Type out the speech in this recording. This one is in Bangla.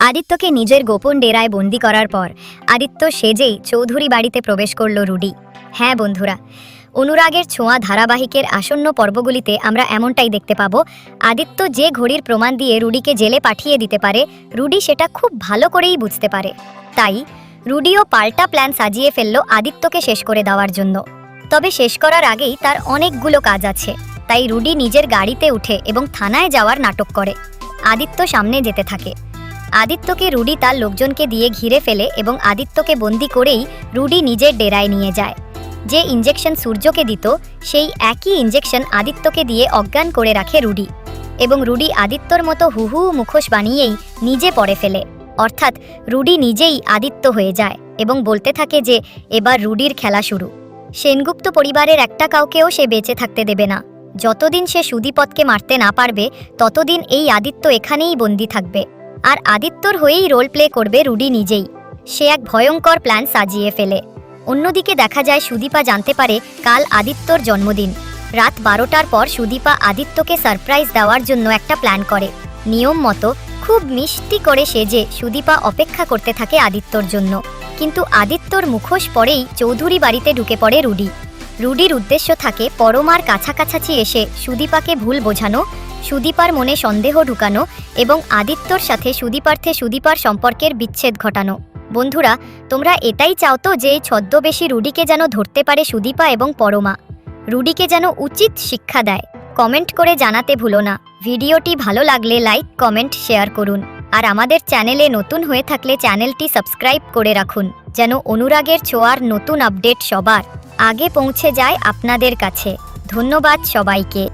আদিত্যকে নিজের গোপন ডেরায় বন্দি করার পর, আদিত্য সেজেই চৌধুরী বাড়িতে প্রবেশ করল রুডি। হ্যাঁ বন্ধুরা, অনুরাগের ছোঁয়া ধারাবাহিকের আসন্ন পর্বগুলিতে আমরা এমনটাই দেখতে পাবো। আদিত্য যে ঘড়ির প্রমাণ দিয়ে রুডিকে জেলে পাঠিয়ে দিতে পারে, রুডি সেটা খুব ভালো করেই বুঝতে পারে। তাই, রুডিও পাল্টা প্ল্যান সাজিয়ে ফেলল আদিত্যকে শেষ করে দেওয়ার জন্য। তবে শেষ করার আগেই তার অনেকগুলো কাজ আছে। তাই রুডি নিজের গাড়িতে উঠে এবং থানায় যাওয়ার নাটক করে। আদিত্য সামনে যেতে থাকে। আদিত্যকে রুডি তার লোকজনকে দিয়ে ঘিরে ফেলে এবং আদিত্যকে বন্দি করেই রুডি নিজের ডেরায় নিয়ে যায়। যে ইঞ্জেকশন সূর্যকে দিত, সেই একই ইঞ্জেকশন আদিত্যকে দিয়ে অজ্ঞান করে রাখে রুডি এবং রুডি আদিত্যর মতো হুহু মুখোশ বানিয়েই নিজে পড়ে ফেলে। অর্থাৎ রুডি নিজেই আদিত্য হয়ে যায় এবং বলতে থাকে যে, এবার রুডির খেলা শুরু। সেনগুপ্ত পরিবারের একটা কাউকেও সে বেঁচে থাকতে দেবে না। যতদিন সে সুদীপথকে মারতে না পারবে, ততদিন এই আদিত্য এখানেই বন্দি থাকবে। আর আদিত্যর হয়েই রোল প্লে করবে রুডি নিজেই। সে এক ভয়ঙ্কর প্ল্যান সাজিয়ে ফেলে। অন্যদিকে দেখা যায় সুদীপা জানতে পারে কাল আদিত্যর জন্মদিন। রাত বারোটার পর সুদীপা আদিত্যকে সারপ্রাইজ দেওয়ার জন্য একটা প্ল্যান করে। নিয়ম মতো খুব মিষ্টি করে সেজে সুদীপা অপেক্ষা করতে থাকে আদিত্যর জন্য। কিন্তু আদিত্যর মুখোশ পরেই চৌধুরী বাড়িতে ঢুকে পড়ে রুডি। রুডির উদ্দেশ্য থাকে পরমার কাছাকাছি এসে সুদীপাকে ভুল বোঝানো সুদীপার মনে সন্দেহ ঢুকানো এবং আদিত্যর সাথে সুদীপার্থে সুদীপার সম্পর্কের বিচ্ছেদ ঘটানো। বন্ধুরা, তোমরা এটাই চাও তো যে এই ছদ্মবেশী রুডিকে যেন ধরতে পারে সুদীপা এবং পরমা। রুডিকে যেন উচিত শিক্ষা দেয়। কমেন্ট করে জানাতে ভুলো না। ভিডিওটি ভালো লাগলে লাইক, কমেন্ট, শেয়ার করুন। আর আমাদের চ্যানেলে নতুন হয়ে থাকলে চ্যানেলটি সাবস্ক্রাইব করে রাখুন, যেন অনুরাগের ছোঁয়ার নতুন আপডেট সবার আগে পৌঁছে যায় আপনাদের কাছে। ধন্যবাদ সবাইকে।